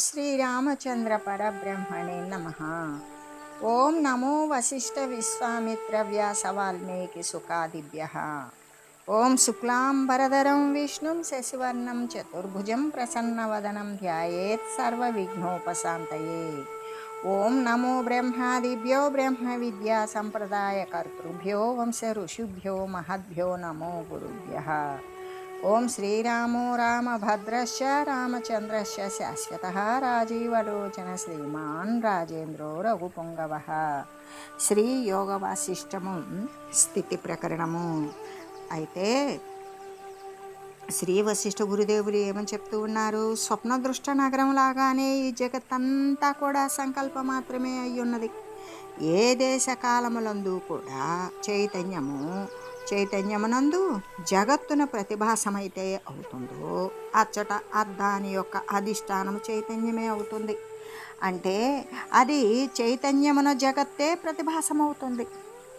श्रीरामचन्द्रपरब्रह्मणे नमः। ओं नमो वसिष्ठविश्वामित्रव्यासवाल्मीकिसुखादिभ्यः। ॐ शुक्लां वरदरं विष्णुं शशिवर्णं चतुर्भुजं प्रसन्नवदनं ध्यायेत् सर्वविघ्नोपशान्तये। ॐ नमो ब्रह्मादिभ्यो ब्रह्म विद्या संप्रदायकर्तृभ्यो वंश ऋषिभ्यो महद्भ्यो नमो गुरुभ्यः। ఓం శ్రీరామో రామభద్రశ్చ రామచంద్రశ్చ శాశ్వత రాజీవలోచన శ్రీమాన్ రాజేంద్రో రఘుపుంగవ. శ్రీ యోగ వాసిష్టము స్థితి ప్రకరణము. అయితే శ్రీ వశిష్ఠ గురుదేవులు ఏమని చెప్తూ ఉన్నారు? స్వప్న దృష్ట నగరం లాగానే ఈ జగత్తంతా కూడా సంకల్పం మాత్రమే అయి ఉన్నది ఏ దేశ కాలములందు కూడా చైతన్యము చైతన్యమునందు జగత్తున ప్రతిభాసమైతే అవుతుందో అచ్చట అద్దాని దాని యొక్క అధిష్టానము చైతన్యమే అవుతుంది. అంటే అది చైతన్యమున జగత్తే ప్రతిభాసమవుతుంది.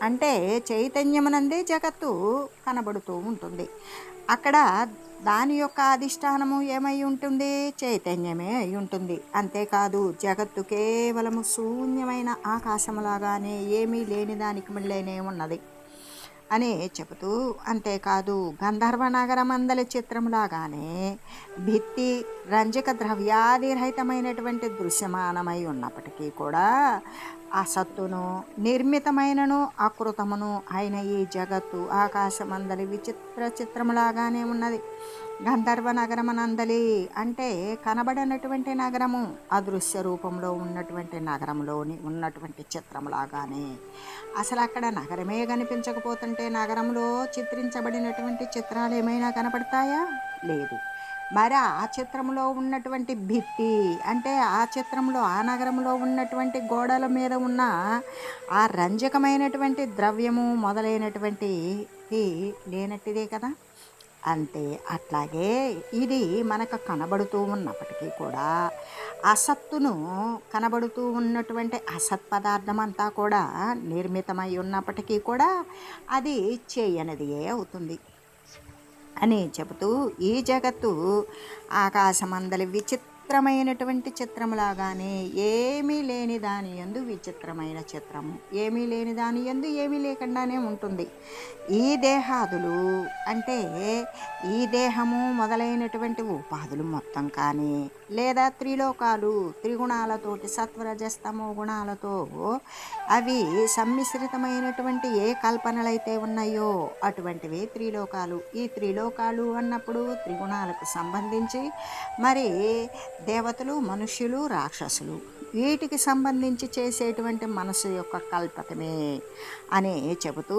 అంటే చైతన్యమునందే జగత్తు కనబడుతూ ఉంటుంది. అక్కడ దాని యొక్క అధిష్టానము ఏమై ఉంటుంది? చైతన్యమే అయి ఉంటుంది. అంతేకాదు జగత్తు కేవలము శూన్యమైన ఆకాశములాగానే ఏమీ లేని దానికి మళ్ళీనే ఉన్నది. అనే చెబుతూ అంతేకాదు గంధర్వ నగరమందలి చిత్రంలాగానే భిత్తి రంజక ద్రవ్యాదిరహితమైనటువంటి దృశ్యమానమై ఉన్నప్పటికీ కూడా అసత్తును నిర్మితమైనను అకృతమును అయిన ఈ జగత్తు ఆకాశమందలి విచిత్ర చిత్రములాగానే ఉన్నది. గంధర్వ నగరమనందలి అంటే కనబడినటువంటి నగరము అదృశ్య రూపంలో ఉన్నటువంటి నగరంలోని ఉన్నటువంటి చిత్రంలాగానే అసలు అక్కడ నగరమే కనిపించకపోతుంటే నగరంలో చిత్రించబడినటువంటి చిత్రాలు ఏమైనా కనపడతాయా? లేదు. మరి ఆ చిత్రంలో ఉన్నటువంటి భిత్తి అంటే ఆ చిత్రంలో ఆ నగరంలో ఉన్నటువంటి గోడల మీద ఉన్న ఆ రంజకమైనటువంటి ద్రవ్యము మొదలైనటువంటి లేనట్టిదే కదా? అంతే అట్లాగే ఇది మనకు కనబడుతూ ఉన్నప్పటికీ కూడా అసత్తును కనబడుతూ ఉన్నటువంటి అసత్ పదార్థం అంతా కూడా నిర్మితమై ఉన్నప్పటికీ కూడా అది చేయనిదియే అవుతుంది అని చెబుతూ ఈ జగత్తు ఆకాశమందలి విచిత్రమైనటువంటి చిత్రములాగానే ఏమీ లేని దాని ఎందు విచిత్రమైన చిత్రము. ఏమీ లేని దాని ఎందు ఏమీ లేకుండానే ఉంటుంది. ఈ దేహాదులు అంటే ఈ దేహము మొదలైనటువంటి ఉపాధులు మొత్తం కానీ లేదా త్రిలోకాలు త్రిగుణాలతోటి సత్వరజస్తమో గుణాలతో అవి సమ్మిశ్రితమైనటువంటి ఏ కల్పనలైతే ఉన్నాయో అటువంటివి త్రిలోకాలు. ఈ త్రిలోకాలు అన్నప్పుడు త్రిగుణాలకు సంబంధించి మరి దేవతలు మనుష్యులు రాక్షసులు. వీటికి సంబంధించి చేసేటువంటి మనసు యొక్క కల్పకమే అని చెబుతూ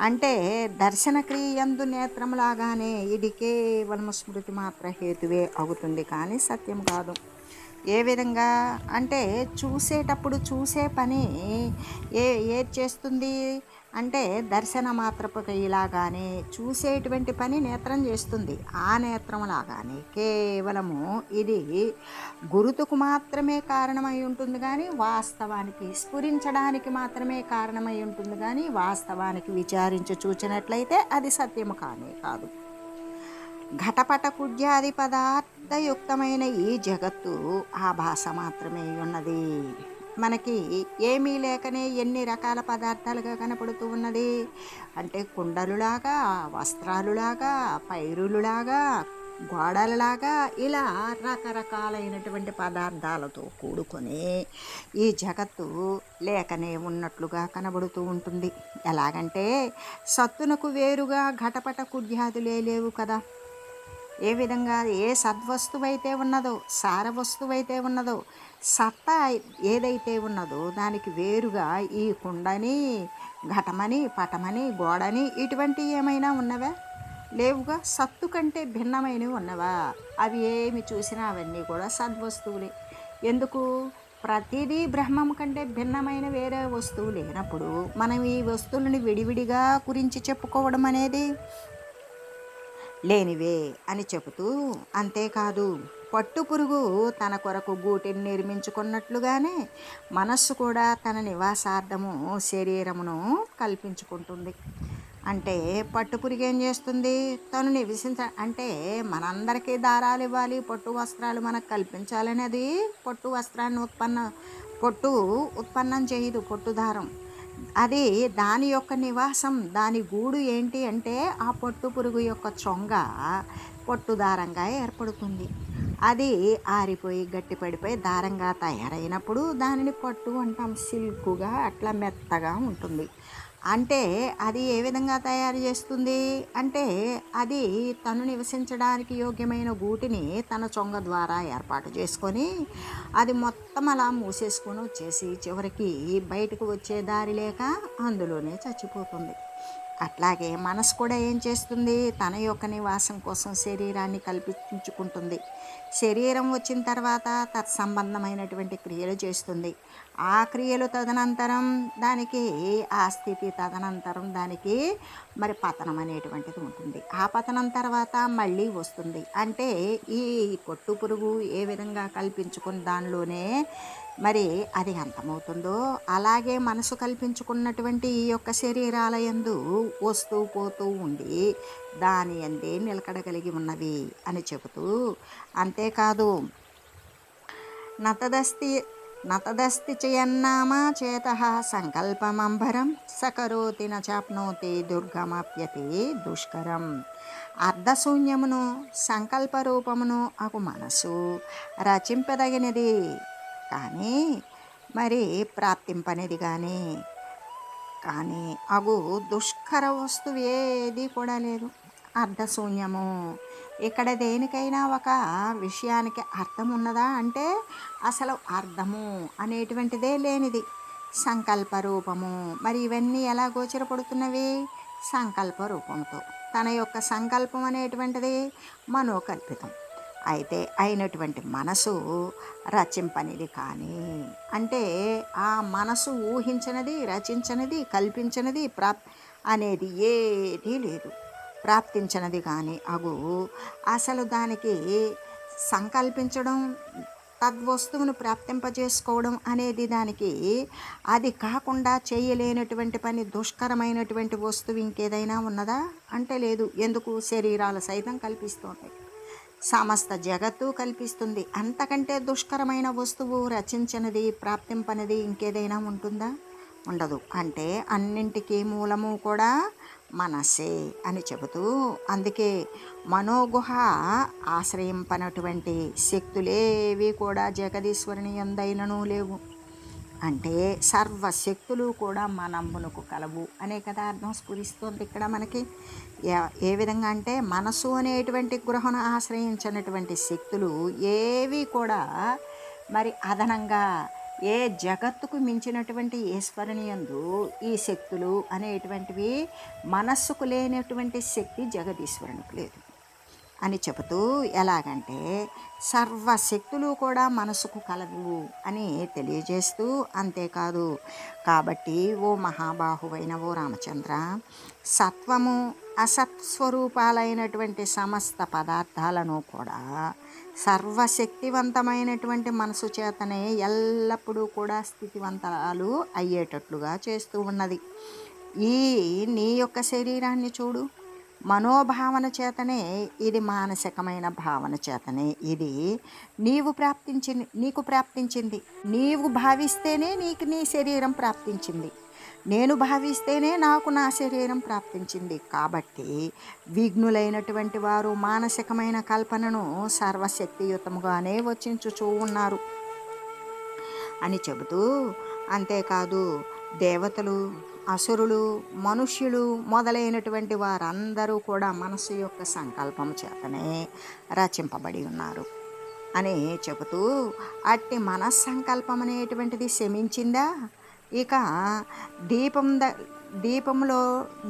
అంటే దర్శన క్రియందు నేత్రములాగానే ఇది కేవలం స్మృతి మాత్ర హేతువే అవుతుంది కానీ సత్యం కాదు. ఏ విధంగా? అంటే చూసేటప్పుడు చూసే పని ఏ ఏది చేస్తుంది? అంటే దర్శన మాత్రపు ఇలాగానే చూసేటువంటి పని నేత్రం చేస్తుంది. ఆ నేత్రంలాగానే కేవలము ఇది గురుతుకు మాత్రమే కారణమై ఉంటుంది కానీ వాస్తవానికి స్ఫురించడానికి మాత్రమే కారణమై ఉంటుంది కానీ వాస్తవానికి విచారించి చూచినట్లయితే అది సత్యము కానే కాదు. ఘటపట కుడ్యాది పదార్థయుక్తమైన ఈ జగత్తు ఆ భాష మాత్రమే ఉన్నది. మనకి ఏమీ లేకనే ఎన్ని రకాల పదార్థాలుగా కనపడుతూ ఉన్నది? అంటే కుండలులాగా వస్త్రాలులాగా పైరులులాగా గోడలలాగా ఇలా రకరకాలైనటువంటి పదార్థాలతో కూడుకొని ఈ జగత్తు లేకనే ఉన్నట్లుగా కనబడుతూ ఉంటుంది. ఎలాగంటే సత్తునకు వేరుగా ఘటపట కుడ్యాదులే లేవు కదా. ఏ విధంగా ఏ సద్వస్తువైతే ఉన్నదో సార వస్తువైతే ఉన్నదో సత్తా ఏదైతే ఉన్నదో దానికి వేరుగా ఈ కుండని ఘటమని పటమని గోడని ఇటువంటివి ఏమైనా ఉన్నవా? లేవుగా? సత్తు కంటే భిన్నమైనవి ఉన్నవా? అవి ఏమి చూసినా అవన్నీ కూడా సద్వస్తువులే. ఎందుకు? ప్రతిదీ బ్రహ్మం కంటే భిన్నమైన వేరే వస్తువు లేనప్పుడు మనం ఈ వస్తువులను విడివిడిగా గురించి చెప్పుకోవడం అనేది లేనివే అని చెబుతూ అంతేకాదు. పట్టు పురుగు తన కొరకు గూటిని నిర్మించుకున్నట్లుగానే మనస్సు కూడా తన నివాసార్థము శరీరమును కల్పించుకుంటుంది. అంటే పట్టు పురుగు ఏం చేస్తుంది? తను నివసించ అంటే మనందరికీ దారాలు ఇవ్వాలి పట్టు వస్త్రాలు మనకు కల్పించాలనేది పట్టు వస్త్రాన్ని ఉత్పన్న పొట్టు ఉత్పన్నం చేయదు పొట్టు దారం. అది దాని యొక్క నివాసం దాని గూడు ఏంటి అంటే ఆ పొట్టు పురుగు యొక్క చొంగ పొట్టు దారంగా ఏర్పడుతుంది. అది ఆరిపోయి గట్టిపడిపోయి దారంగా తయారైనప్పుడు దానిని పట్టు అంటాం. సిల్క్గా అట్లా మెత్తగా ఉంటుంది. అంటే అది ఏ విధంగా తయారు చేస్తుంది? అంటే అది తను నివసించడానికి యోగ్యమైన గూటిని తన చొంగ ద్వారా ఏర్పాటు చేసుకొని అది మొత్తం అలా మూసేసుకొని వచ్చేసి చివరికి బయటకు వచ్చే దారి లేక అందులోనే చచ్చిపోతుంది. అట్లాగే మనసు కూడా ఏం చేస్తుంది? తన యొక్క నివాసం కోసం శరీరాన్ని కల్పించుకుంటుంది. శరీరం వచ్చిన తర్వాత తత్సంబంధమైనటువంటి క్రియలు చేస్తుంది. ఆ క్రియలు తదనంతరం దానికి ఆ స్థితి తదనంతరం దానికి మరి పతనం అనేటువంటిది ఉంటుంది. ఆ పతనం తర్వాత మళ్ళీ వస్తుంది. అంటే ఈ పొట్టు పురుగు ఏ విధంగా కల్పించుకుని దానిలోనే మరి అది అంతమవుతుందో అలాగే మనసు కల్పించుకున్నటువంటి ఈ యొక్క శరీరాల యందు వస్తూ పోతూ ఉండి దాని అందే నిలకడగలిగి ఉన్నవి అని చెబుతూ అంతేకాదు నతదస్తి నతదస్తి చేయన్నామ చేత సంకల్పమంబరం సకరోతి నచాప్నోతి దుర్గమాప్యతి దుష్కరం. అర్ధశూన్యమును సంకల్పరూపమును అగు మనసు రచింపదగినది కానీ మరి ప్రాప్తింపనేది కానీ కానీ అగు దుష్కర వస్తువు ఏది కూడా లేదు. అర్ధశూన్యము. ఇక్కడ దేనికైనా ఒక విషయానికి అర్థం ఉన్నదా అంటే అసలు అర్థము అనేటువంటిదే లేనిది. సంకల్ప రూపము. మరి ఇవన్నీ ఎలా గోచరపడుతున్నవి? సంకల్ప రూపంతో తన యొక్క సంకల్పం అనేటువంటిది మనోకల్పితం. అయితే అయినటువంటి మనసు రచింపనిది కానీ. అంటే ఆ మనసు ఊహించినది రచించినది కల్పించినది ప్రాప్ అనేది ఏదీ లేదు. ప్రాప్తించినది కానీ అగు. అసలు దానికి సంకల్పించడం తద్వస్తువును ప్రాప్తింపజేసుకోవడం అనేది దానికి అది కాకుండా చేయలేనటువంటి పని దుష్కరమైనటువంటి వస్తువు ఇంకేదైనా ఉన్నదా? అంటే లేదు. ఎందుకు? శరీరాలు సైతం కల్పిస్తుంటాయి సమస్త జగత్తు కల్పిస్తుంది. అంతకంటే దుష్కరమైన వస్తువు రచించినది ప్రాప్తింపనిది ఇంకేదైనా ఉంటుందా? ఉండదు. అంటే అన్నింటికీ మూలము కూడా మనసే అని చెబుతూ అందుకే మనోగుహ ఆశ్రయింపనటువంటి శక్తులేవి కూడా జగదీశ్వరుని ఎందైనను లేవు. అంటే సర్వశక్తులు కూడా మనమ్మునకు కలవు అనే కదా అర్థం స్ఫురిస్తుంది ఇక్కడ మనకి. ఏ విధంగా అంటే మనసు అనేటువంటి గృహను ఆశ్రయించినటువంటి శక్తులు ఏవి కూడా మరి అదనంగా ఏ జగత్తుకు మించినటువంటి ఈశ్వరునియందు ఈ శక్తులు అనేటువంటివి మనస్సుకు లేనటువంటి శక్తి జగదీశ్వరునికి లేదు. అని చెబుతూ ఎలాగంటే సర్వశక్తులు కూడా మనసుకు కలవు అని తెలియజేస్తూ అంతేకాదు. కాబట్టి ఓ మహాబాహువైన ఓ రామచంద్ర సత్వము అసత్స్వరూపాలైనటువంటి సమస్త పదార్థాలను కూడా సర్వశక్తివంతమైనటువంటి మనసు చేతనే ఎల్లప్పుడూ కూడా స్థితివంతాలు అయ్యేటట్లుగా చేస్తూ ఉన్నది. ఈ నీ యొక్క శరీరాన్ని చూడు. మనోభావన చేతనే ఇది మానసికమైన భావన చేతనే ఇది నీవు ప్రాప్తించింది నీకు ప్రాప్తించింది. నీవు భావిస్తేనే నీకు నీ శరీరం ప్రాప్తించింది. నేను భావిస్తేనే నాకు నా శరీరం ప్రాప్తించింది. కాబట్టి విఘ్నులైనటువంటి వారు మానసికమైన కల్పనను సర్వశక్తియుతముగానే వచ్చించుచూ ఉన్నారు. అని చెబుతూ అంతేకాదు దేవతలు అసురులు మనుష్యులు మొదలైనటువంటి వారందరూ కూడా మనసు యొక్క సంకల్పం చేతనే రచింపబడి ఉన్నారు అని చెబుతూ అట్టి మనస్సంకల్పం అనేటువంటిది శమించిందా? ఇక దీపం ద దీపంలో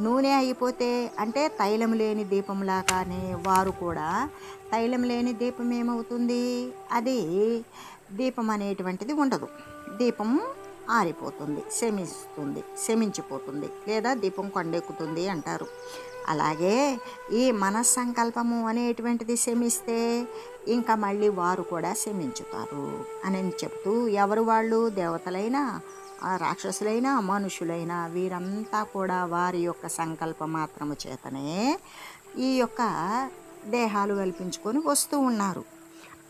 నూనె అయిపోతే అంటే తైలం లేని దీపంలాగానే వారు కూడా తైలం లేని దీపం ఏమవుతుంది? అది దీపం అనేటువంటిది ఉండదు. దీపం ఆరిపోతుంది శమిస్తుంది శమించిపోతుంది లేదా దీపం కొండెక్కుతుంది అంటారు. అలాగే ఈ మనస్సంకల్పము అనేటువంటిది శమిస్తే ఇంకా మళ్ళీ వారు కూడా శమించుతారు అని చెప్తూ ఎవరు వాళ్ళు? దేవతలైనా రాక్షసులైనా మనుషులైనా వీరంతా కూడా వారి యొక్క సంకల్ప మాత్రము చేతనే ఈ యొక్క దేహాలు కల్పించుకొని వస్తూ ఉన్నారు.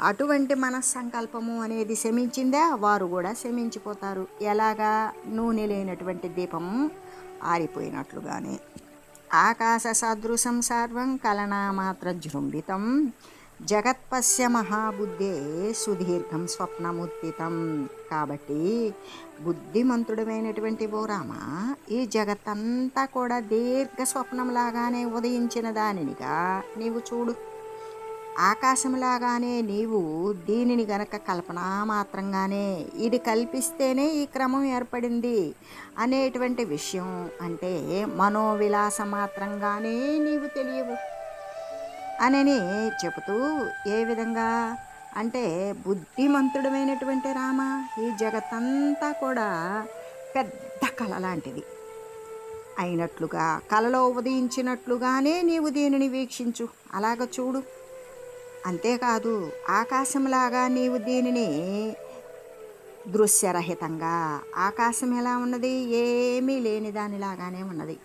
అటువంటి మనస్సంకల్పము అనేది శమించిందా? వారు కూడా శమించిపోతారు. ఎలాగా? నూనె లేనటువంటి దీపము ఆరిపోయినట్లుగానే. ఆకాశ సదృశం సర్వం కలనామాత్ర జృంభితం. జగత్పశ్య మహాబుద్ధే సుదీర్ఘం స్వప్నముత్తితం. కాబట్టి బుద్ధిమంతుడమైనటువంటి ఓ రామ ఈ జగత్తంతా కూడా దీర్ఘ స్వప్నంలాగానే ఉదయించిన దానినిగా నీవు చూడు. ఆకాశంలాగానే నీవు దీనిని గనక కల్పన మాత్రంగానే ఇది కల్పిస్తేనే ఈ క్రమం ఏర్పడింది అనేటువంటి విషయం అంటే మనోవిలాస మాత్రంగానే నీవు తెలియవు అనని చెబుతూ ఏ విధంగా అంటే బుద్ధిమంతుడమైనటువంటి రామ ఈ జగత్తంతా కూడా పెద్ద కళ లాంటిది. అయినట్లుగా కలలో ఉదయించినట్లుగానే నీవు దీనిని వీక్షించు. అలాగ చూడు. అంతేకాదు ఆకాశంలాగా నీవు దీనిని దృశ్యరహితంగా ఆకాశం ఎలా ఉన్నది? ఏమీ లేని దానిలాగానే ఉన్నది.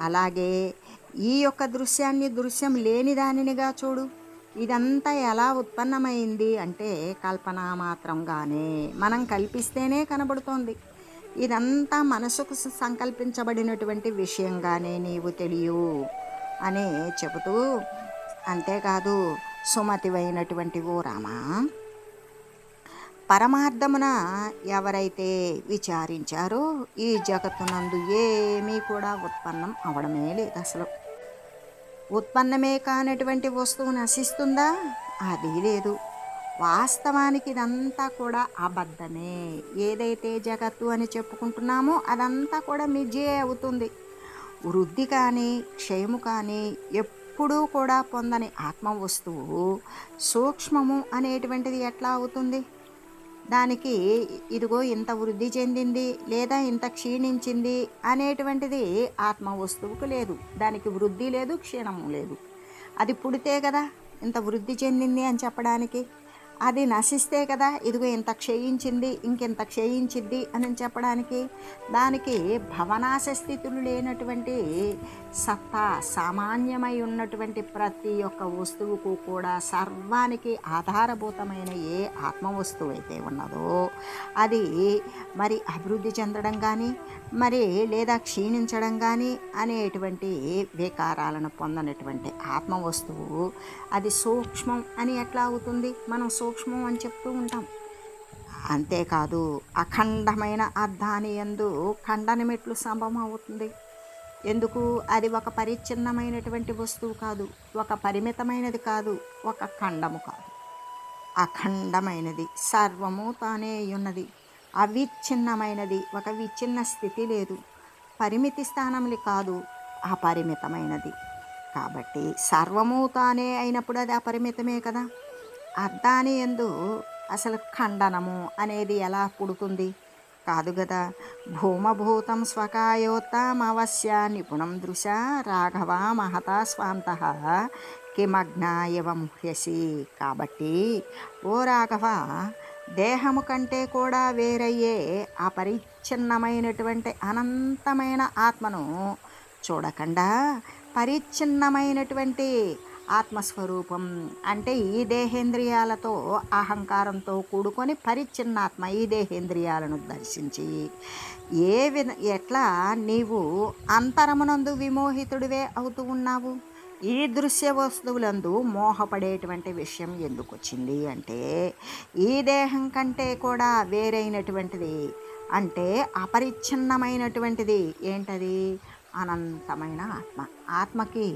అలాగే ఈ యొక్క దృశ్యాన్ని దృశ్యం లేని దానినిగా చూడు. ఇదంతా ఎలా ఉత్పన్నమైంది అంటే కల్పన మాత్రంగానే. మనం కల్పిస్తేనే కనబడుతోంది. ఇదంతా మనసుకు సంకల్పించబడినటువంటి విషయంగానే నీవు తెలియు అని చెబుతూ అంతేకాదు సుమతివైనటువంటి ఓ రామ పరమార్థమున ఎవరైతే విచారించారో ఈ జగత్తునందు ఏమీ కూడా ఉత్పన్నం అవడమే లేదు అసలు. ఉత్పన్నమే కానటువంటి వస్తువు నశిస్తుందా? అది లేదు. వాస్తవానికి ఇదంతా కూడా అబద్ధమే. ఏదైతే జగత్తు అని చెప్పుకుంటున్నామో అదంతా కూడా మిజే అవుతుంది. వృద్ధి కానీ క్షయము కానీ ఎప్పుడు కూడా పొందని ఆత్మ వస్తువు సూక్ష్మము అనేటువంటిది ఎట్లా అవుతుంది? దానికి ఇదిగో ఇంత వృద్ధి చెందింది లేదా ఇంత క్షీణించింది అనేటువంటిది ఆత్మ వస్తువుకు లేదు. దానికి వృద్ధి లేదు క్షీణము లేదు. అది పుడితే కదా ఇంత వృద్ధి చెందింది అని చెప్పడానికి. అది నశిస్తే కదా ఇదిగో ఇంత క్షయించింది ఇంకెంత క్షయించిద్ది అని చెప్పడానికి దానికి భవనాశ స్థితులు లేనటువంటి సత్తా సామాన్యమై ఉన్నటువంటి ప్రతి ఒక్క వస్తువుకు కూడా సర్వానికి ఆధారభూతమైన ఏ ఆత్మ వస్తువు అయితే ఉన్నదో అది మరి అభివృద్ధి చెందడం కానీ మరి లేదా క్షీణించడం కానీ అనేటువంటి వికారాలను పొందనటువంటి ఆత్మ వస్తువు అది సూక్ష్మం అని ఎట్లా అవుతుంది? మనం సూక్ష్మం అని చెప్తూ ఉంటాం. అంతేకాదు అఖండమైన అర్ధాని ఎందు ఖండనమెట్లు సంభవం అవుతుంది. ఎందుకు? అది ఒక పరిచ్ఛిన్నమైనటువంటి వస్తువు కాదు. ఒక పరిమితమైనది కాదు. ఒక ఖండము కాదు. అఖండమైనది. సర్వము తానే ఉన్నది. అవిచ్ఛిన్నమైనది. ఒక విచ్ఛిన్న స్థితి లేదు. పరిమితి స్థానములు కాదు అపరిమితమైనది. కాబట్టి సర్వము తానే అయినప్పుడు అది అపరిమితమే కదా. అర్థాన్ని ఎందు అసలు ఖండనము అనేది ఎలా పుడుతుంది? కాదు కదా భూమభూతం స్వకాయోత్తమవశ్య నిపుణం దృశ రాఘవ మహత స్వాంత కిమగ్న ఇవ ముహ్యసి. కాబట్టి ఓ రాఘవ దేహము కంటే కూడా వేరయ్యే అపరిచ్ఛిన్నమైనటువంటి అనంతమైన ఆత్మను చూడకుండా. పరిచ్ఛిన్నమైనటువంటి ఆత్మస్వరూపం అంటే ఈ దేహేంద్రియాలతో అహంకారంతో కూడుకొని పరిచ్ఛిన్నాత్మ ఈ దేహేంద్రియాలను దర్శించి ఏ విధ ఎట్లా నీవు అంతరమునందు విమోహితుడివే అవుతూ ఉన్నావు? ఈ దృశ్య వస్తువులందు మోహపడేటువంటి విషయం ఎందుకు వచ్చింది అంటే ఈ దేహం కంటే కూడా వేరైనటువంటిది అంటే అపరిచ్ఛిన్నమైనటువంటిది ఏంటది? అనంతమైన ఆత్మ. ఆత్మకి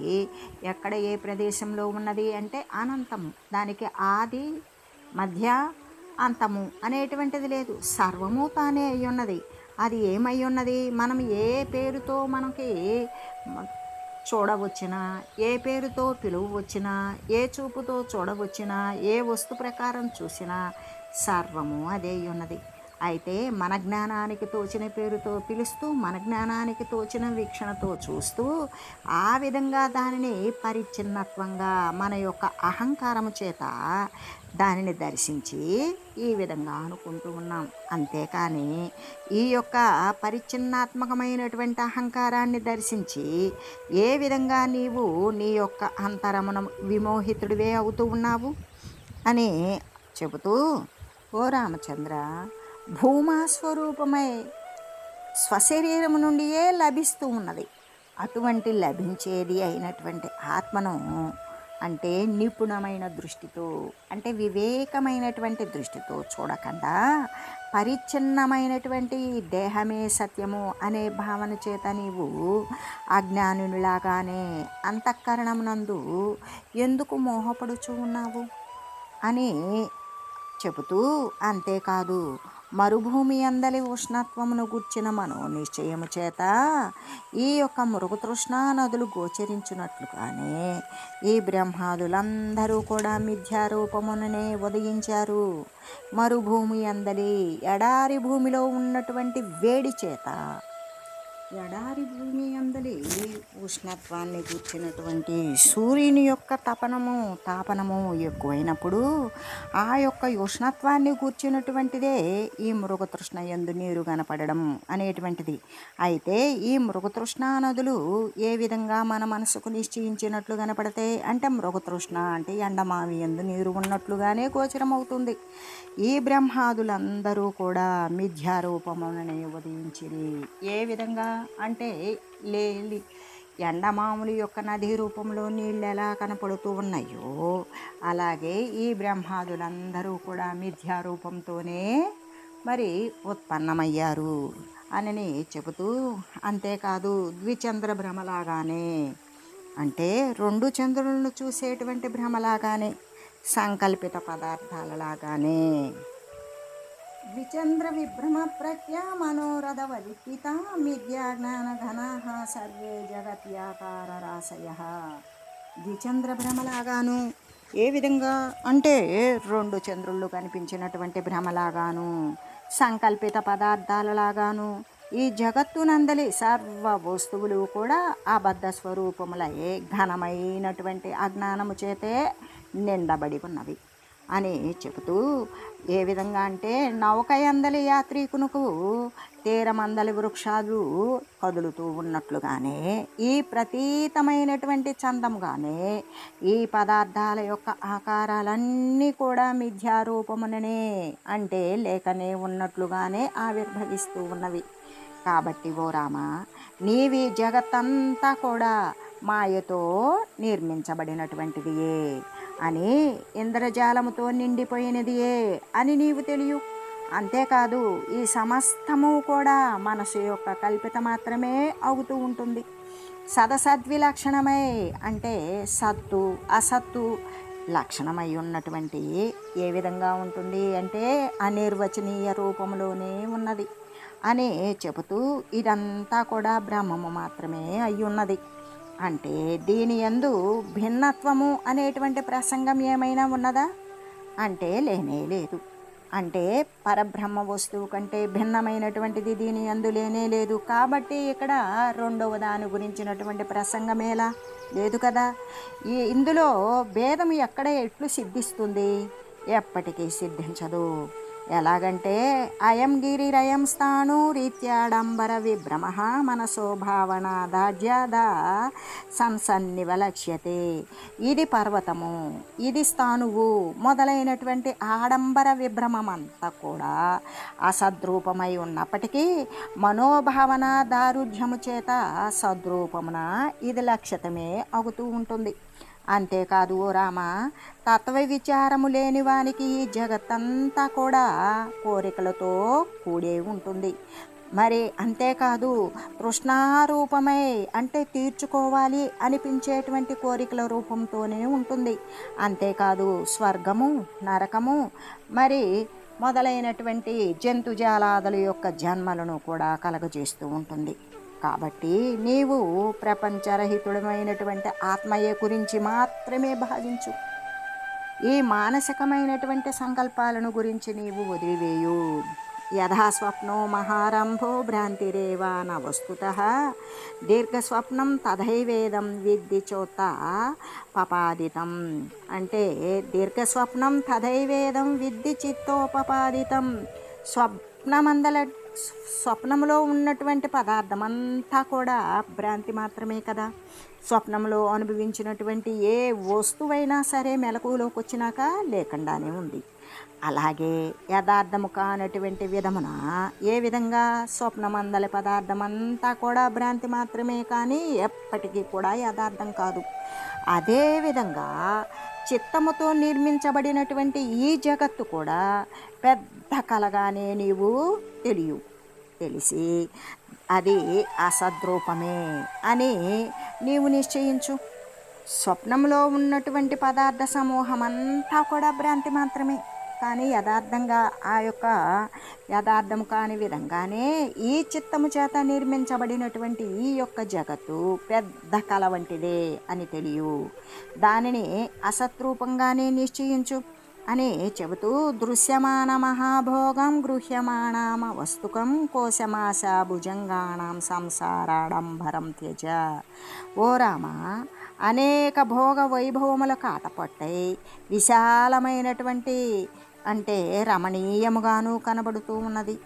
ఎక్కడ ఏ ప్రదేశంలో ఉన్నది అంటే అనంతము. దానికి ఆది మధ్య అంతము అనేటువంటిది లేదు. సర్వము తానే అయి ఉన్నది అది ఏమై ఉన్నది మనం ఏ పేరుతో మనకి చూడవచ్చినా ఏ పేరుతో పిలువ వచ్చినా ఏ చూపుతో చూడవచ్చినా ఏ వస్తు ప్రకారం చూసినా సర్వము అదే ఉన్నది. అయితే మన జ్ఞానానికి తోచిన పేరుతో పిలుస్తూ మన జ్ఞానానికి తోచిన వీక్షణతో చూస్తూ ఆ విధంగా దానిని పరిచ్ఛిన్నత్వంగా మన యొక్క అహంకారము చేత దానిని దర్శించి ఈ విధంగా అనుకుంటూ ఉన్నాం. అంతేకాని ఈ యొక్క పరిచ్ఛిన్నాత్మకమైనటువంటి అహంకారాన్ని దర్శించి ఏ విధంగా నీవు నీ యొక్క అంతరమున విమోహితుడివే అవుతూ ఉన్నావు? అని చెబుతూ ఓ రామచంద్ర భూమా స్వరూపమై స్వశరీరము నుండియే లభిస్తూ ఉన్నది. అటువంటి లభించేది అయినటువంటి ఆత్మను అంటే నిపుణమైన దృష్టితో అంటే వివేకమైనటువంటి దృష్టితో చూడకుండా పరిచ్ఛిన్నమైనటువంటి దేహమే సత్యము అనే భావన చేత నీవు అజ్ఞానునిలాగానే అంతఃకరణమునందు ఎందుకు మోహపడుచు ఉన్నావు? అని చెబుతూ అంతేకాదు మరుభూమి అందలి ఉష్ణత్వమును గుర్చిన మనో నిశ్చయము చేత ఈ యొక్క మృగతృష్ణా నదులు గోచరించినట్లుగానే ఈ బ్రహ్మాదులందరూ కూడా మిథ్యారూపముననే ఉదయించారు. మరుభూమి అందలి ఎడారి భూమిలో ఉన్నటువంటి వేడి చేత ఎడారి భూమి అందలి ఉష్ణత్వాన్ని కూర్చున్నటువంటి సూర్యుని యొక్క తపనము తాపనము ఎక్కువైనప్పుడు ఆ యొక్క ఉష్ణత్వాన్ని కూర్చున్నటువంటిదే ఈ మృగతృష్ణ ఎందు నీరు కనపడడం అనేటువంటిది. అయితే ఈ మృగతృష్ణ నదులు ఏ విధంగా మన మనసుకు నిశ్చయించినట్లు కనపడతాయి అంటే మృగతృష్ణ అంటే ఎండమావి ఎందు నీరు ఉన్నట్లుగానే గోచరమవుతుంది. ఈ బ్రహ్మాదులందరూ కూడా మిథ్యారూపముననే ఉదయించిరి. ఏ విధంగా? అంటే లేలి. ఎండమాములు యొక్క నది రూపంలో నీళ్ళు ఎలా కనపడుతూ ఉన్నాయో అలాగే ఈ బ్రహ్మాదులందరూ కూడా మిథ్యారూపంతోనే మరి ఉత్పన్నమయ్యారు అని చెబుతూ అంతేకాదు ద్విచంద్ర భ్రమలాగానే. అంటే రెండు చంద్రులను చూసేటువంటి భ్రమలాగానే సంకల్పిత పదార్థాలలాగానే ద్విచంద్ర విభ్రమ ప్రజ్ఞ మనోరథ వలిపిత జ్ఞాన సర్వే జగత్యాకార రాశయ ద్విచంద్ర భ్రమలాగాను ఏ విధంగా అంటే రెండు చంద్రుళ్ళు కనిపించినటువంటి భ్రమలాగాను సంకల్పిత పదార్థాలలాగాను ఈ జగత్తునందలి సర్వ వస్తువులు కూడా అబద్ధ స్వరూపములై ఘనమైనటువంటి అజ్ఞానము చేతే నిండబడి ఉన్నవి అని చెబుతూ ఏ విధంగా అంటే నౌకయందలి యాత్రికునకు తీరమందలి వృక్షాలు కదులుతూ ఉన్నట్లుగానే ఈ ప్రతీతమైనటువంటి చందంగానే ఈ పదార్థాల యొక్క ఆకారాలన్నీ కూడా మిథ్యారూపముననే అంటే లేకనే ఉన్నట్లుగానే ఆవిర్భవిస్తూ ఉన్నవి. కాబట్టి ఓ రామ నీవి జగత్తంతా కూడా మాయతో నిర్మించబడినటువంటిదియే అని ఇంద్రజాలముతో నిండిపోయినదియే అని నీవు తెలియు. అంతేకాదు ఈ సమస్తము కూడా మనసు యొక్క కల్పిత మాత్రమే అవుతూ ఉంటుంది. సదసద్విలక్షణమై అంటే సత్తు అసత్తు లక్షణమై ఉన్నటువంటి ఏ విధంగా ఉంటుంది అంటే అనిర్వచనీయ రూపంలోనే ఉన్నది. అని చెబుతూ ఇదంతా కూడా బ్రహ్మము మాత్రమే అయి ఉన్నది అంటే దీని యందు భిన్నత్వము అనేటువంటి ప్రసంగం ఏమైనా ఉన్నదా? అంటే లేనే లేదు. అంటే పరబ్రహ్మ వస్తువు కంటే భిన్నమైనటువంటిది దీని అందు లేనే లేదు. కాబట్టి ఇక్కడ రెండవ దాని గురించినటువంటి ప్రసంగమేలా లేదు కదా? ఈ ఇందులో భేదం ఎక్కడ ఎట్లు సిద్ధిస్తుంది? ఎప్పటికీ సిద్ధించదు. ఎలాగంటే అయం గిరిరయం స్థాను రీత్యాడంబర విభ్రమ మనసో భావన దాజ్యాద సంసన్నివలక్ష్యతే. ఇది పర్వతము ఇది స్థానువు మొదలైనటువంటి ఆడంబర విభ్రమమంతా కూడా అసద్రూపమై ఉన్నప్పటికీ మనోభావన దారుఢ్యము చేత సద్రూపమున ఇది లక్ష్యతమే అవుతూ ఉంటుంది. అంతేకాదు ఓ రామ తత్వ విచారము లేని వానికి ఈ జగత్తంతా కూడా కోరికలతో కూడే ఉంటుంది. మరి అంతేకాదు తృష్ణారూపమై అంటే తీర్చుకోవాలి అనిపించేటువంటి కోరికల రూపంతోనే ఉంటుంది. అంతేకాదు స్వర్గము నరకము మరి మొదలైనటువంటి జంతుజాలాదుల యొక్క జన్మలను కూడా కలగజేస్తూ ఉంటుంది. కాబట్టి నీవు ప్రపంచరహితుడమైనటువంటి ఆత్మయ్య గురించి మాత్రమే భావించు. ఈ మానసికమైనటువంటి సంకల్పాలను గురించి నీవు వదిలివేయు. యథాస్వప్నో మహారంభో భ్రాంతిరేవా న వస్తుత. దీర్ఘస్వప్నం తథైవేదం విద్ది చోత పపాదితం. అంటే దీర్ఘస్వప్నం తథైవేదం విద్ది చిత్తోపపాదితం స్వప్నమందల స్వప్నంలో ఉన్నటువంటి పదార్థం అంతా కూడా భ్రాంతి మాత్రమే కదా. స్వప్నంలో అనుభవించినటువంటి ఏ వస్తువైనా సరే మెలకువలోకి వచ్చినాక లేకుండానే ఉంది. అలాగే యథార్థము కానటువంటి విధమున ఏ విధంగా స్వప్నమందలి పదార్థం అంతా కూడా భ్రాంతి మాత్రమే కానీ ఎప్పటికీ కూడా యథార్థం కాదు. అదేవిధంగా చిత్తముతో నిర్మించబడినటువంటి ఈ జగత్తు కూడా పెద్ద కలగానే నీవు తెలియు. తెలిసి అది అసద్రూపమే అని నీవు నిశ్చయించు. స్వప్నంలో ఉన్నటువంటి పదార్థ సమూహం అంతా కూడా భ్రాంతి మాత్రమే. కానీ యథార్థంగా ఆ యొక్క యథార్థము కాని విధంగానే ఈ చిత్తము చేత నిర్మించబడినటువంటి ఈ యొక్క జగత్తు పెద్ద కళ వంటిదే అని తెలియు. దానిని అసత్రూపంగానే నిశ్చయించు. అని చెబుతూ దృశ్యమాన మహాభోగం గృహ్యమాణామ వస్తుకం కోశమాశ భుజంగాణం సంసారాడంబరం త్యజ. ఓ రామ అనేక భోగ వైభవములకు కాటపట్టై విశాలమైనటువంటి అంటే రమణీయముగాను కనబడుతూ ఉన్నది.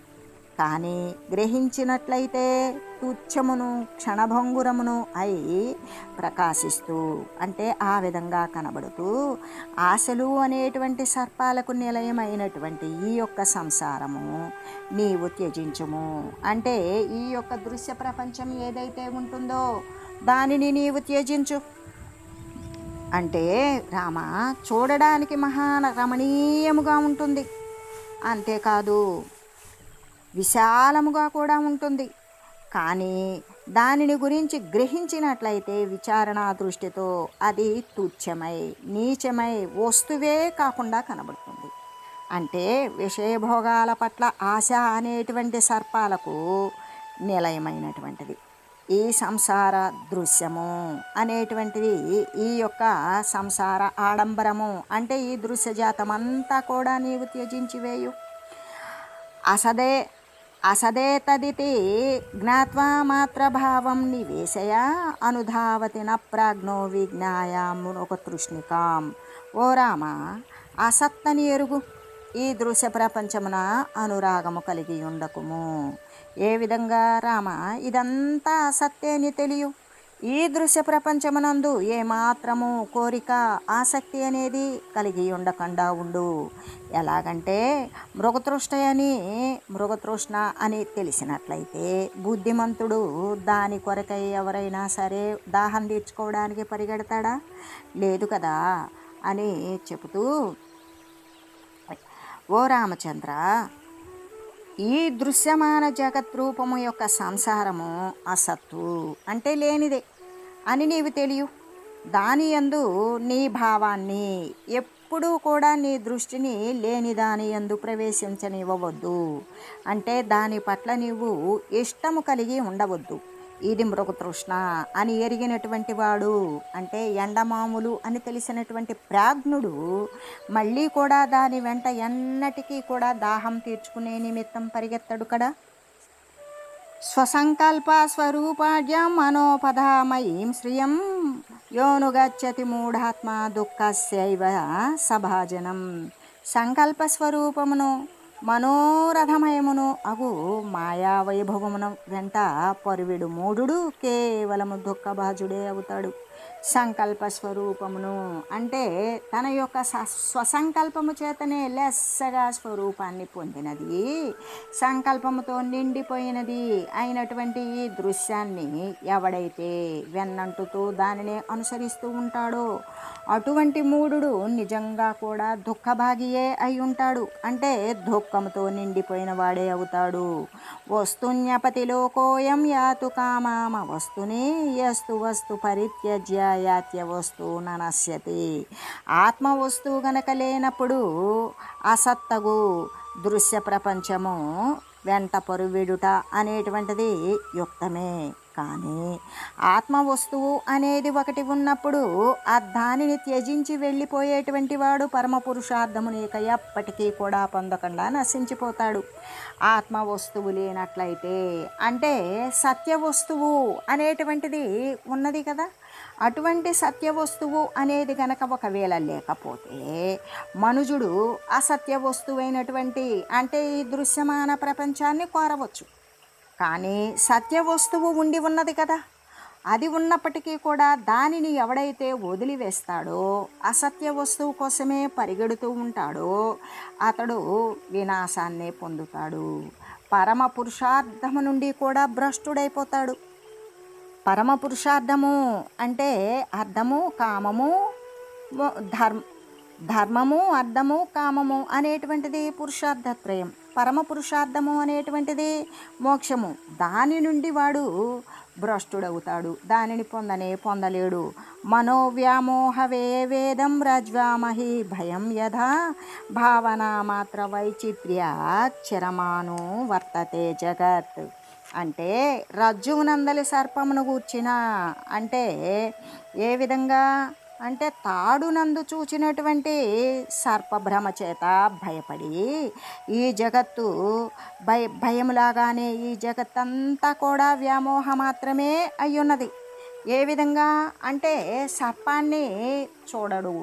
కానీ గ్రహించినట్లయితే తుచ్చమును క్షణభంగురమును అయి ప్రకాశిస్తూ అంటే ఆ విధంగా కనబడుతూ ఆశలు అనేటువంటి సర్పాలకు నిలయమైనటువంటి ఈ యొక్క సంసారము నీవు త్యజించుము. అంటే ఈ యొక్క దృశ్య ప్రపంచం ఏదైతే ఉంటుందో దానిని నీవు త్యజించు. అంటే రామ చూడడానికి మహా రమణీయముగా ఉంటుంది. అంతేకాదు విశాలముగా కూడా ఉంటుంది. కానీ దానిని గురించి గ్రహించినట్లయితే విచారణ దృష్టితో అది తుచ్చమై నీచమై వస్తువే కాకుండా కనబడుతుంది. అంటే విషయభోగాల పట్ల ఆశ అనేటువంటి సర్పాలకు నిలయమైనటువంటిది. ఈ సంసార దృశ్యము అనేటువంటిది ఈ యొక్క సంసార ఆడంబరము అంటే ఈ దృశ్యజాతం అంతా కూడా నీవు త్యజించి వేయు అసదే అసదేతదితి జ్ఞాత్వా మాత్రభావం నివేశయ అనుధావతి న ప్రాజ్ఞో విజ్ఞాయ తృష్ణికాం. ఓ రామ అసత్తని ఎరుగు. ఈ దృశ్య ప్రపంచమున అనురాగము కలిగి ఉండకుము. ఏ విధంగా రామ ఇదంతా అసత్యని తెలియు? ఈ దృశ్య ప్రపంచమునందు ఏమాత్రము కోరిక ఆసక్తి అనేది కలిగి ఉండకుండా ఉండు. ఎలాగంటే మృగతృష్ట అని మృగతృష్ణ అని తెలిసినట్లయితే బుద్ధిమంతుడు దాని కొరకై ఎవరైనా సరే దాహం తీర్చుకోవడానికి పరిగెడతాడా? లేదు కదా అని చెబుతూ ఓ రామచంద్ర ఈ దృశ్యమాన జగత్ రూపము యొక్క సంసారము అసత్తు అంటే లేనిదే అని నీవు తెలియు. దాని యందు నీ భావాన్ని ఎప్పుడూ కూడా నీ దృష్టిని లేని దాని యందు ప్రవేశించనివ్వవద్దు. అంటే దాని పట్ల నీవు ఇష్టము కలిగి ఉండవద్దు. ఇది మృగతృష్ణ అని ఎరిగినటువంటి వాడు అంటే ఎండమాములు అని తెలిసినటువంటి ప్రాజ్ఞుడు మళ్ళీ కూడా దాని వెంట ఎన్నటికీ కూడా దాహం తీర్చుకునే నిమిత్తం పరిగెత్తడు కదా. స్వసంకల్ప స్వరూపాడ్యం మనోపధామయీం శ్రియం యోనుగచ్చతి మూఢాత్మ దుఃఖస్యైవ సభాజనం. సంకల్ప స్వరూపమును మనోరథమయమును అగు మాయా వైభవమున వెంట పరువిడు మూఢుడు కేవలము దుఃఖభాజుడే అవుతాడు. సంకల్ప స్వరూపమును అంటే తన యొక్క స- స్వసంకల్పము చేతనే లెస్సగా స్వరూపాన్ని పొందినది. సంకల్పముతో నిండిపోయినది అయినటువంటి ఈ దృశ్యాన్ని ఎవడైతే వెన్నంటుతూ దానిని అనుసరిస్తూ ఉంటాడో అటువంటి మూఢుడు నిజంగా కూడా దుఃఖభాగియే అయి ఉంటాడు. అంటే దుఃఖంతో నిండిపోయిన వాడే అవుతాడు. వస్తున్యపతిలోకోయం యాతు కామామ వస్తుని యస్తు వస్తు పరిత్యజ్య యాత్య వస్తువు ననశ్యతి ఆత్మ వస్తువు గనక లేనప్పుడు అసత్తగు దృశ్య ప్రపంచము వెంట పొరువిడుట అనేటువంటిది యుక్తమే. కానీ ఆత్మ వస్తువు అనేది ఒకటి ఉన్నప్పుడు ఆ దానిని త్యజించి వెళ్ళిపోయేటువంటి వాడు పరమ పురుషార్థముని ఇక ఎప్పటికీ కూడా పొందకుండా నశించిపోతాడు. ఆత్మ వస్తువు లేనట్లయితే అంటే సత్య వస్తువు అనేటువంటిది ఉన్నది కదా. అటువంటి సత్య వస్తువు అనేది గనక ఒకవేళ లేకపోతే మనుజుడు అసత్య వస్తువైనటువంటి అంటే ఈ దృశ్యమాన ప్రపంచాన్ని కోరవచ్చు. కానీ సత్య వస్తువు ఉండి ఉన్నది కదా. అది ఉన్నప్పటికీ కూడా దానిని ఎవడైతే వదిలివేస్తాడో అసత్య వస్తువు కోసమే పరిగెడుతూ ఉంటాడో అతడు వినాశాన్నే పొందుతాడు. పరమ పురుషార్థము నుండి కూడా భ్రష్టుడైపోతాడు. పరమ పురుషార్థము అంటే అర్థము కామము ధర్మ ధర్మము అర్థము కామము అనేటువంటిది పురుషార్థత్రయం పరమ పురుషార్థము అనేటువంటిది మోక్షము. దాని నుండి వాడు భ్రష్టుడవుతాడు. దానిని పొందనే పొందలేడు. మనోవ్యామోహవే వేదం రజ్వామహి భయం యథా భావన మాత్ర వైచిత్ర్య చిరమాను వర్తతే జగత్. అంటే రజ్జువునందలి సర్పమును గూర్చిన అంటే ఏ విధంగా? అంటే తాడునందు చూచినటువంటి సర్పభ్రమ చేత భయపడి ఈ జగత్తు భయ భయములాగానే ఈ జగత్తంతా కూడా వ్యామోహ మాత్రమే అయ్యున్నది. ఏ విధంగా? అంటే సర్పాన్ని చూడడు.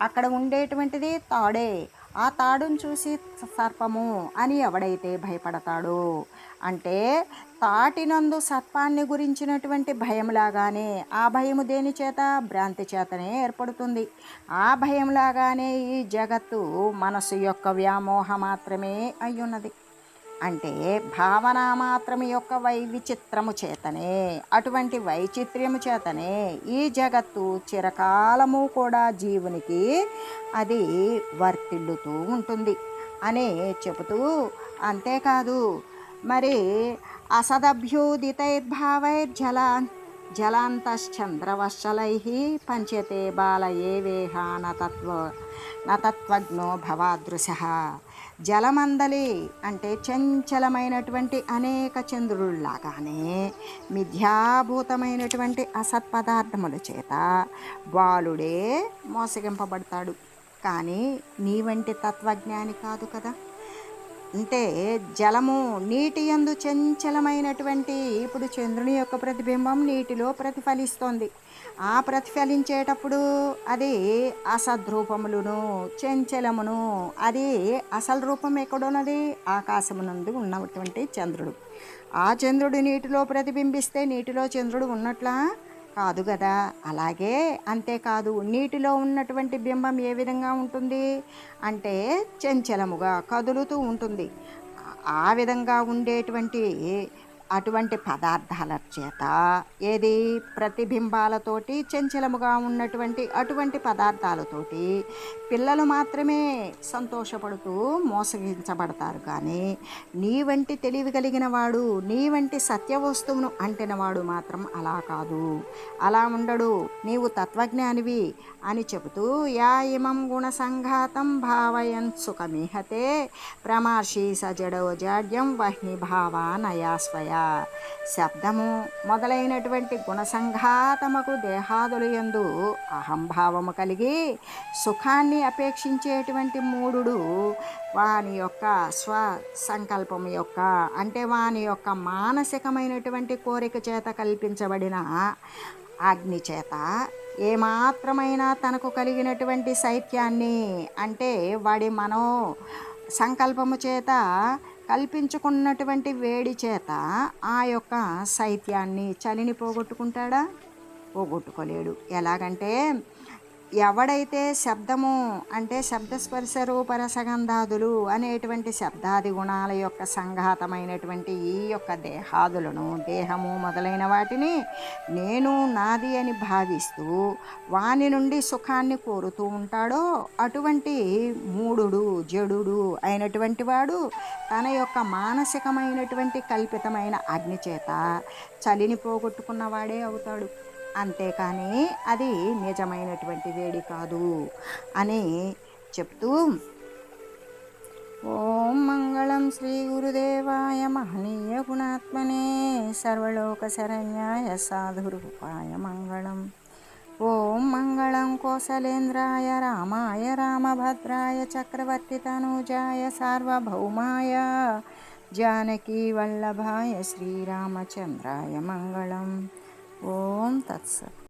అక్కడ ఉండేటువంటిది తాడే. ఆ తాడును చూసి సర్పము అని ఎవడైతే భయపడతాడో? అంటే తాటినందు సర్పాన్ని గురించినటువంటి భయంలాగానే ఆ భయము దేని చేత? భ్రాంతి చేతనే ఏర్పడుతుంది. ఆ భయంలాగానే ఈ జగత్తు మనసు యొక్క వ్యామోహ మాత్రమే అయ్యున్నది. అంటే భావన మాత్రము యొక్క వైవిచిత్రము చేతనే అటువంటి వైచిత్ర్యము చేతనే ఈ జగత్తు చిరకాలము కూడా జీవునికి అది వర్తిల్లుతూ ఉంటుంది అని చెబుతూ అంతేకాదు. మరి అసదభ్యుదితైర్భావైర్జల జలాంతశ్చంద్రవశలై పంచతే బాల వేహ నతత్వ నతత్వజ్ఞో భవాదృశ. జలమందలి అంటే చంచలమైనటువంటి అనేక చంద్రుల్లాగానే మిథ్యాభూతమైనటువంటి అసత్పదార్థముల చేత బాలుడే మోసగింపబడతాడు. కానీ నీ వంటి తత్వజ్ఞాని కాదు కదా. అంటే జలము నీటి యందు చంచలమైనటువంటి ఇప్పుడు చంద్రుని యొక్క ప్రతిబింబం నీటిలో ప్రతిఫలిస్తోంది. ఆ ప్రతిఫలించేటప్పుడు అది అసద్రూపములను చంచలమును అది అసలు రూపం ఎక్కడున్నది? ఆకాశమునందు ఉన్నటువంటి చంద్రుడు. ఆ చంద్రుడు నీటిలో ప్రతిబింబిస్తే నీటిలో చంద్రుడు ఉన్నట్లా కాదు కదా అలాగే అంతేకాదు నీటిలో ఉన్నటువంటి బింబం ఏ విధంగా ఉంటుంది? అంటే చంచలముగా కదులుతూ ఉంటుంది. ఆ విధంగా ఉండేటువంటి అటువంటి పదార్థాల చేత ఏది ప్రతిబింబాలతోటి చంచలముగా ఉన్నటువంటి అటువంటి పదార్థాలతోటి పిల్లలు మాత్రమే సంతోషపడుతూ మోసగించబడతారు. కానీ నీ వంటి తెలివి కలిగిన వాడు నీ వంటి సత్య వస్తువును అంటిన వాడు మాత్రం అలా కాదు. అలా ఉండడు. నీవు తత్వజ్ఞానివి అని చెబుతూ యా ఇమం గుణసంఘాతం భావయన్ సుఖమిహతే ప్రమార్షి సజడో జాడ్యం వహ్ని భావ నయాస్వయ శబ్దము మొదలైనటువంటి గుణసంఘాతమకు దేహాదులు యందు అహంభావము కలిగి సుఖాన్ని అపేక్షించేటువంటి మూడు వాని యొక్క స్వ సంకల్పం యొక్క అంటే వాని యొక్క మానసికమైనటువంటి కోరిక చేత కల్పించబడిన అగ్ని చేత ఏమాత్రమైనా తనకు కలిగినటువంటి శైత్యాన్ని అంటే వాడి మనో సంకల్పము చేత కల్పించుకున్నటువంటి వేడి చేత ఆ యొక్క శైత్యాన్ని చలిని పోగొట్టుకుంటాడా? పోగొట్టుకోలేడు. ఎలాగంటే ఎవడైతే శబ్దము అంటే శబ్దస్పర్శ రూపరసగంధాదులు అనేటువంటి శబ్దాది గుణాల యొక్క సంఘాతమైనటువంటి ఈ యొక్క దేహాదులను దేహము మొదలైన వాటిని నేను నాది అని భావిస్తూ వాని నుండి సుఖాన్ని కోరుతూ ఉంటాడో అటువంటి మూడుడు జడుడు అయినటువంటి వాడు తన యొక్క మానసికమైనటువంటి కల్పితమైన అగ్ని చేత చలిని పోగొట్టుకున్నవాడే అవుతాడు. అంతేకాని అది నిజమైనటువంటి వేడి కాదు అని చెప్తూ ఓం మంగళం శ్రీ గురుదేవాయ మహనీయ గుణాత్మనే సర్వలోక శరణ్యాయ సాధురూపాయ మంగళం. ఓం మంగళం కోసలేంద్రాయ రామాయ రామభద్రాయ చక్రవర్తి తనూజాయ సార్వభౌమాయ జానకీ వల్లభాయ శ్రీరామచంద్రాయ మంగళం. ఓం తత్సత్